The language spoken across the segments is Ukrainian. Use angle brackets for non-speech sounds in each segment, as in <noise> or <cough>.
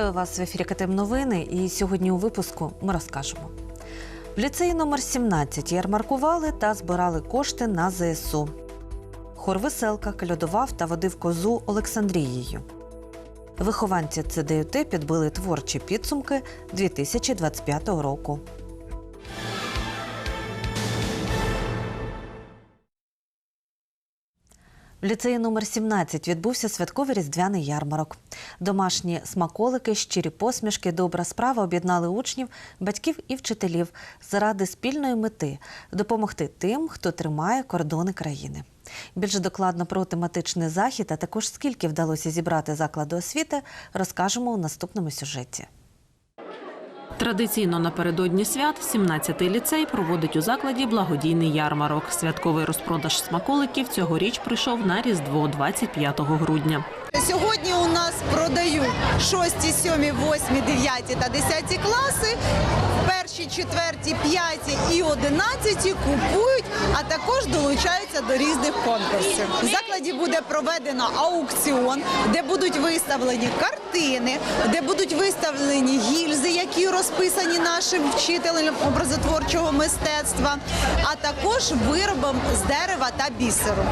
Вітаю вас в ефірі КТМ Новини. І сьогодні у випуску ми розкажемо. В ліцеї номер 17 ярмаркували та збирали кошти на ЗСУ. Хор веселка кальодував та водив козу Олександрією. Вихованці ЦДЮТ підбили творчі підсумки 2025 року. В ліцеї номер 17 відбувся святковий різдвяний ярмарок. Домашні смаколики, щирі посмішки, добра справа об'єднали учнів, батьків і вчителів заради спільної мети допомогти тим, хто тримає кордони країни. Більш докладно про тематичний захід, а також скільки вдалося зібрати закладу освіти, розкажемо у наступному сюжеті. Традиційно напередодні свят 17-й ліцей проводить у закладі благодійний ярмарок. Святковий розпродаж смаколиків цьогоріч прийшов на Різдво 25 грудня. Сьогодні у нас продають 6, 7, 8, 9 та 10 класи. Перші, четверті, п'яті і одинадцяті купують, а також долучаються до різних конкурсів. В закладі буде проведено аукціон, де будуть виставлені картини, де будуть виставлені гільзи, які розписані нашим вчителем образотворчого мистецтва, а також виробом з дерева та бісеру.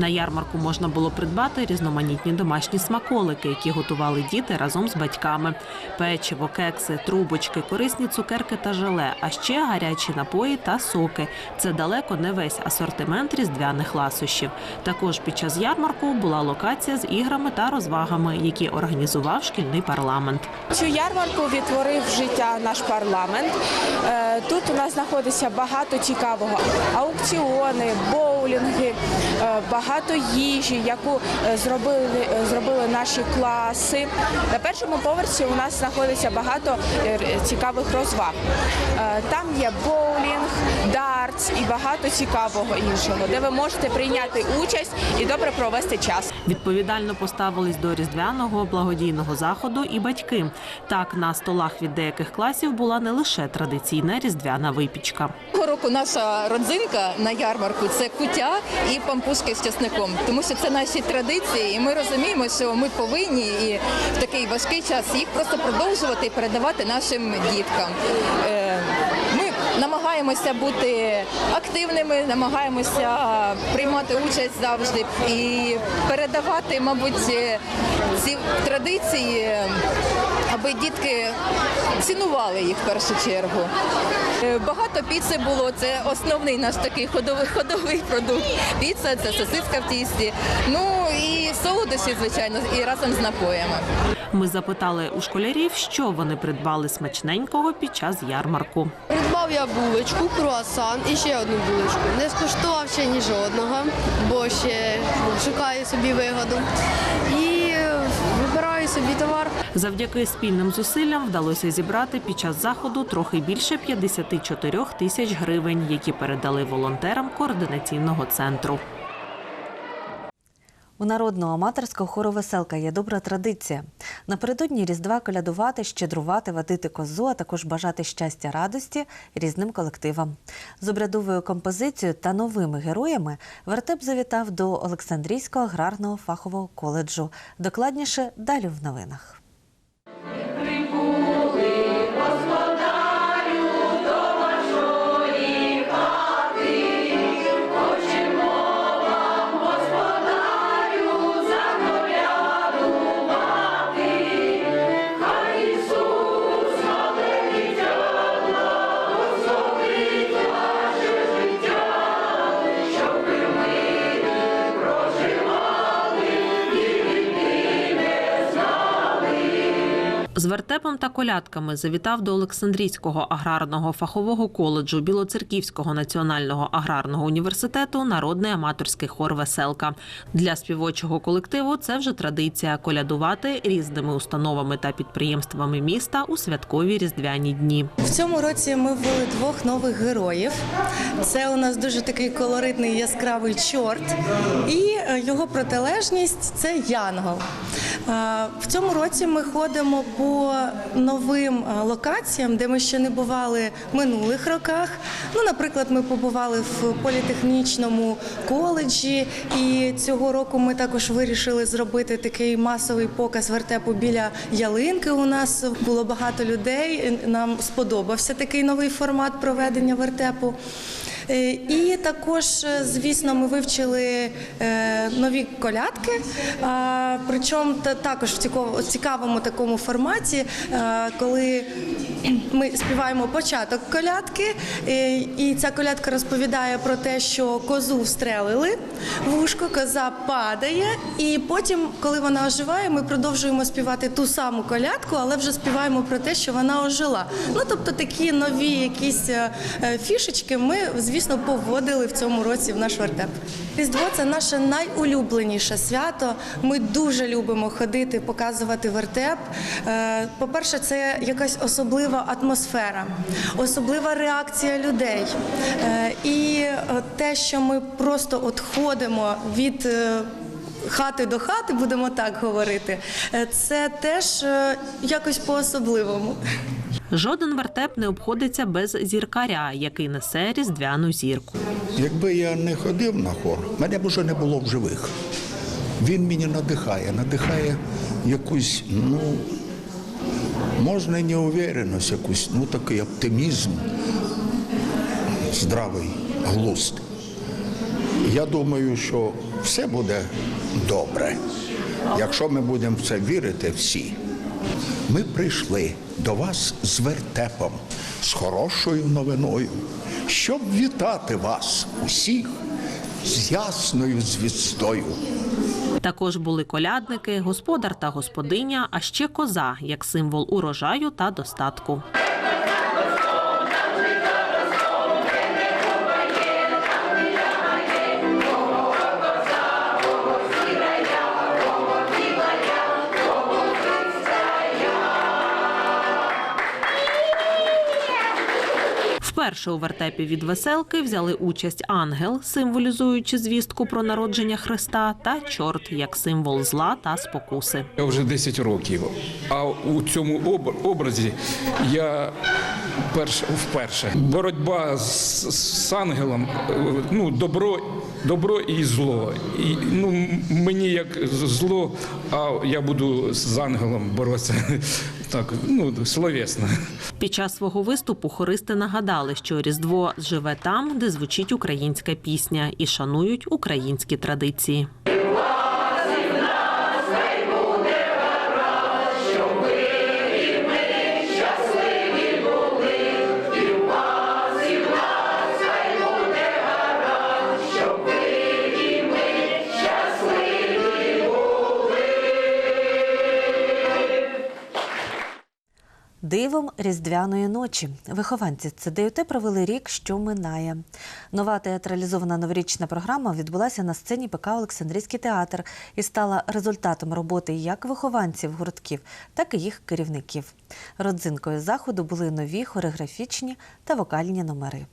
На ярмарку можна було придбати різноманітні домашні смаколики, які готували діти разом з батьками: печиво, кекси, трубочки, корисні цукерки та желе, а ще гарячі напої та соки. Це далеко не весь асортимент різдвяних ласощів. Також під час ярмарку була локація з іграми та розвагами, які організував шкільний парламент. Цю ярмарку відтворив життя наш парламент. Е, Тут у нас знаходиться багато цікавого: аукціони, боулінги, е, багато їжі, яку е, зробили, е, зробили наші класи. На першому поверсі у нас знаходиться багато цікавих розваг. Там є боулінг, дартс і багато цікавого іншого, де ви можете прийняти участь і добре провести час. Відповідально поставились до різдвяного благодійного заходу і батьки. Так на столах від деяких класів була не лише традиційна різдвяна випічка. Цього року наша родзинка на ярмарку це куття і пампушки з часником, тому що це наші традиції, і ми розуміємо, що ми повинні і в такий важкий час їх просто продовжувати і передавати нашим діткам. Е, намагаємося бути активними, намагаємося приймати участь завжди і передавати, мабуть, ці традиції, аби дітки цінували їх в першу чергу. Е, Багато піци було. Це основний наш такий ходовий ходовий продукт. Піца це сосиска в тісті. Ну і солодощі, звичайно, і разом з напоями. Ми запитали у школярів, що вони придбали смачненького під час ярмарку. Придбав я булочку, круасан і ще одну булочку. Не скуштував ще ні жодного, бо ще шукаю собі вигоду. І собі товар. Завдяки спільним зусиллям вдалося зібрати під час заходу трохи більше 54 тисяч гривень, які передали волонтерам координаційного центру. У народного аматорського хору веселка є добра традиція. Напередодні Різдва колядувати, щедрувати, водити козу, а також бажати щастя радості різним колективам. З обрядовою композицією та новими героями вертеп завітав до Олександрійського аграрного фахового коледжу. Докладніше далі в новинах. З вертепом та колядками завітав до Олександрійського аграрного фахового коледжу Білоцерківського національного аграрного університету народний аматорський хор Веселка. Для співочого колективу це вже традиція колядувати різними установами та підприємствами міста у святкові різдвяні дні. В цьому році ми ввели двох нових героїв. Це у нас дуже такий колоритний яскравий чорт, і е, його протилежність це янгол. Е, В цьому році ми ходимо по новим е, локаціям, де ми ще не бували в минулих роках. Ну, наприклад, ми побували в політехнічному коледжі, і цього року ми також вирішили зробити такий масовий показ вертепу біля ялинки. У нас було багато людей. Нам сподобався такий новий формат проведення вертепу. Е, І також, е, звісно, ми вивчили е, нові колядки, причому також в цікавому такому форматі, коли ми співаємо початок колядки, е, і ця колядка розповідає про те, що козу встрелили в коза падає, і потім, коли вона оживає, ми продовжуємо співати ту саму колядку, але вже співаємо про те, що вона ожила. Ну тобто такі нові якісь е, е, фішечки ми, звісно, поводили в цьому році в наш вертеп. Різдво це наше найулюбленіше свято. Ми дуже любимо ходити, показувати вертеп. Е, По-перше, це якась особлива атмосфера, особлива реакція людей. Е, І е, те, що ми просто от ходимо від. е, Хати до хати, будемо так говорити, це теж якось по-особливому. Жоден вертеп не обходиться без зіркаря, який несе різдвяну зірку. Якби я не ходив на хор, мене б уже не було в живих. Він мені надихає, надихає якусь, ну, можна і неувереність, якусь, ну такий оптимізм, здравий глузд. Я думаю, що все буде добре, якщо ми будемо в це вірити всі. Ми прийшли до вас з вертепом, з хорошою новиною, щоб вітати вас усіх з ясною звістою. Також були колядники, господар та господиня, а ще коза як символ урожаю та достатку. Вперше у вертепі від веселки взяли участь ангел, символізуючи звістку про народження Христа, та чорт як символ зла та спокуси. Я вже 10 років. А у цьому образі я перш, вперше. Боротьба з, з ангелом, е, ну, добро, добро і зло. І, ну, мені як зло, а я буду з ангелом боротися. <laughs> Так, ну, словесно. Під час свого виступу хористи нагадали, що Різдво живе там, де звучить українська пісня, і шанують українські традиції. Дивом різдвяної ночі вихованці ЦДЮТ провели рік, що минає. Нова театралізована новорічна програма відбулася на сцені ПК Олександрійський театр і стала результатом роботи як вихованців гуртків, так і їх керівників. Родзинкою заходу були нові хореографічні та вокальні номери.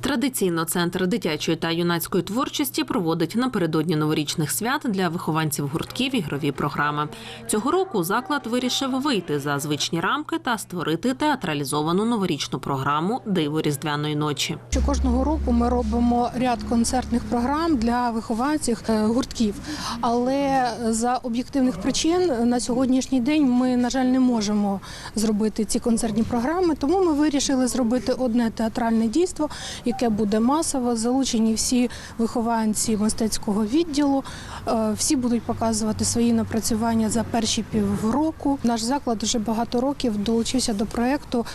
Традиційно центр дитячої та юнацької творчості проводить напередодні новорічних свят для вихованців гуртків ігрові програми. Цього року заклад вирішив вийти за звичні рамки та створити театралізовану новорічну програму Диво різдвяної ночі. Що кожного року ми робимо ряд концертних програм для вихованців е, гуртків. Але за об'єктивних причин на сьогоднішній день ми, на жаль, не можемо зробити ці концертні програми. Тому ми вирішили зробити одне театральне дійство, яке буде масово. Залучені всі вихованці мистецького відділу. Е, Всі будуть показувати свої напрацювання за перші півроку. Наш заклад вже багато років долучився до проєкту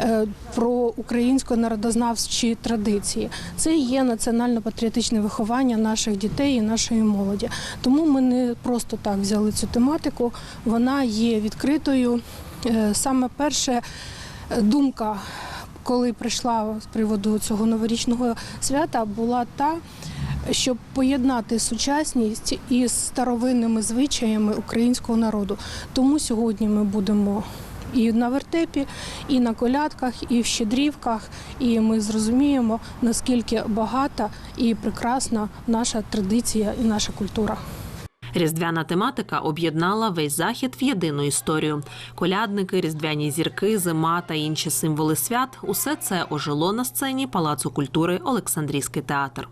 е, про українсько-народознавчі традиції. Це є національно-патріотичне виховання наших дітей і нашої молоді. Тому ми не просто так взяли цю тематику. Вона є відкритою. Е, Саме перше думка, коли прийшла з приводу цього новорічного свята, була та. Щоб поєднати сучасність із старовинними звичаями українського народу, тому сьогодні ми будемо і на вертепі, і на колядках, і в щедрівках. І ми зрозуміємо, наскільки багата і прекрасна наша традиція і наша культура. Різдвяна тематика об'єднала весь захід в єдину історію. Колядники, різдвяні зірки, зима та інші символи свят усе це ожило на сцені Палацу культури Олександрійський театр.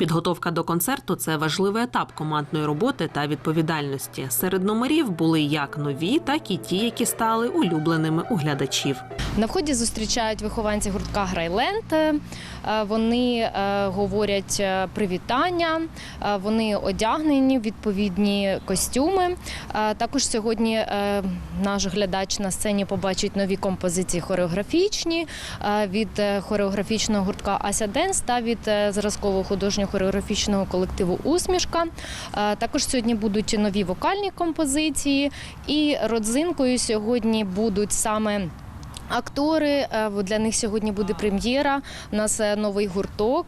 Підготовка до концерту це важливий етап командної роботи та відповідальності. Серед номерів були як нові, так і ті, які стали улюбленими у глядачів. На вході зустрічають вихованці гуртка Грайленд. Е, Вони е, говорять е, привітання, вони одягнені в відповідні костюми. Також сьогодні наш глядач на сцені побачить нові композиції хореографічні від хореографічного гуртка Ася Денс та від зразкового художнього хореографічного колективу Усмішка. Е, Також сьогодні будуть нові вокальні композиції, і родзинкою сьогодні будуть саме. Актори е, для них сьогодні буде прем'єра. У нас е, новий гурток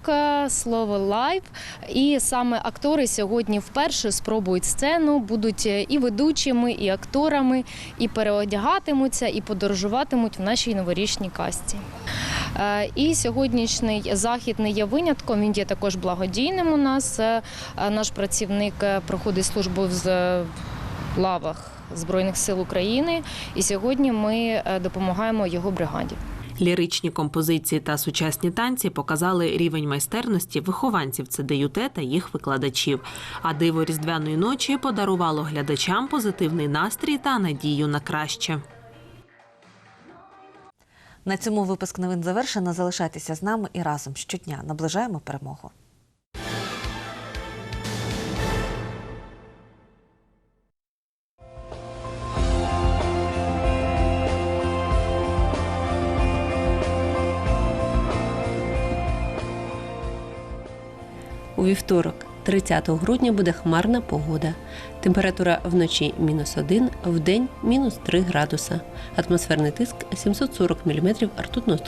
слово лайв. І саме актори сьогодні вперше спробують сцену, будуть і ведучими, і акторами, і переодягатимуться, і подорожуватимуть в нашій новорічній касті. Е, І сьогоднішній захід не є винятком. Він є також благодійним. У нас Е, е, наш працівник проходить службу в лавах Збройних сил України. І сьогодні ми допомагаємо його бригаді. Ліричні композиції та сучасні танці показали рівень майстерності вихованців ЦДЮТ та їх викладачів. А диво різдвяної ночі подарувало глядачам позитивний настрій та надію на краще. На цьому випуск новин завершено. Залишайтеся з нами і разом щодня наближаємо перемогу. У вівторок, 30 грудня, буде хмарна погода. Температура вночі мінус 1, в день мінус 3 градуса. Атмосферний тиск 740 мм ртутного